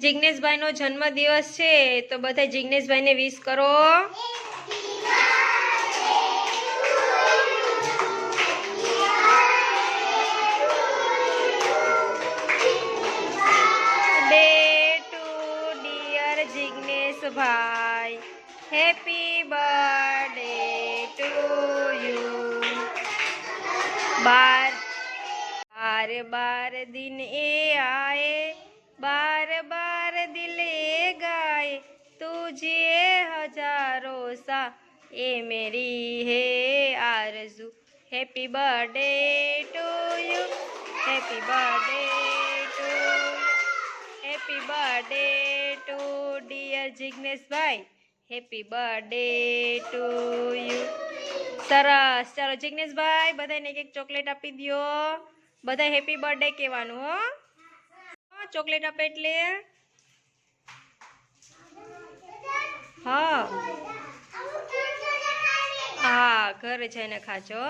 જિગ્નેશભાઈનો જન્મદિવસ છે, તો બધા જિગ્નેશભાઈને વીસ કરો. Day to, dear Jigneshbhai happy birthday to you. બાર બાર બાર દિન એ આયે. हजारों सा ए मेरी है आरज़ू happy birthday to you happy birthday to happy birthday to dear Jignesh भाई હેપી બર્થડે ટુ યુ સરસ ચાલો જિગ્નેશભાઈ બધાને એક એક ચોકલેટ આપી દ્યો બધા હેપી બર્થડે કહેવાનું હો હા, ચોકલેટ આપે એટલે હા ઘરે જઈને ખાજો